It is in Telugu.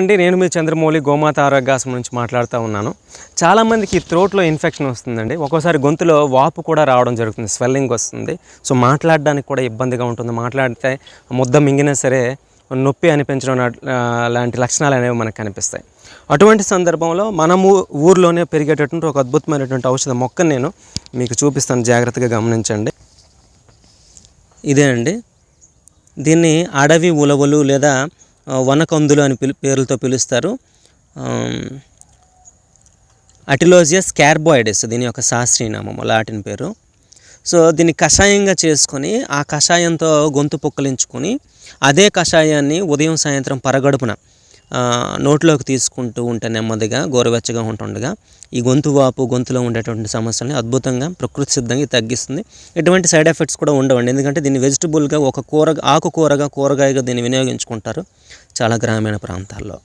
అండి నేను మీ చంద్రమౌళి గోమాత ఆరోగ్యాసం నుంచి మాట్లాడుతూ ఉన్నాను. చాలామందికి త్రోట్లో ఇన్ఫెక్షన్ వస్తుందండి. ఒక్కోసారి గొంతులో వాపు కూడా రావడం జరుగుతుంది స్వెల్లింగ్ వస్తుంది. సో మాట్లాడడానికి కూడా ఇబ్బందిగా ఉంటుంది. మాట్లాడితే ముద్ద మింగినా సరే నొప్పి అనిపించడం లాంటి లక్షణాలు అనేవి మనకు కనిపిస్తాయి. అటువంటి సందర్భంలో మనము ఊర్లోనే పెరిగేటటువంటి ఒక అద్భుతమైనటువంటి ఔషధ మొక్కను నేను మీకు చూపిస్తాను. జాగ్రత్తగా గమనించండి. ఇదే అండి. దీన్ని అడవి ఉలవలు లేదా వనకందులు అని పిలు పేర్లతో పిలుస్తారు. అటిలోజియస్ క్యార్బోయిడెస్ దీని యొక్క శాస్త్రీయనామం లాటిన్ పేరు. సో దీన్ని కషాయంగా చేసుకొని ఆ కషాయంతో గొంతు పొక్కలించుకొని అదే కషాయాన్ని ఉదయం సాయంత్రం పరగడుపున నోట్లోకి తీసుకుంటూ ఉంటే నెమ్మదిగా గోరువెచ్చగా ఉంటుండగా ఈ గొంతు వాపు గొంతులో ఉండేటువంటి సమస్యల్ని అద్భుతంగా ప్రకృతి సిద్ధంగా తగ్గిస్తుంది. ఎటువంటి సైడ్ ఎఫెక్ట్స్ కూడా ఉండవండి. ఎందుకంటే దీన్ని వెజిటబుల్గా ఒక కూర ఆకుకూరగా కూరగాయగా దీన్ని వినియోగించుకుంటారు చాలా గ్రామీణ ప్రాంతాల్లో.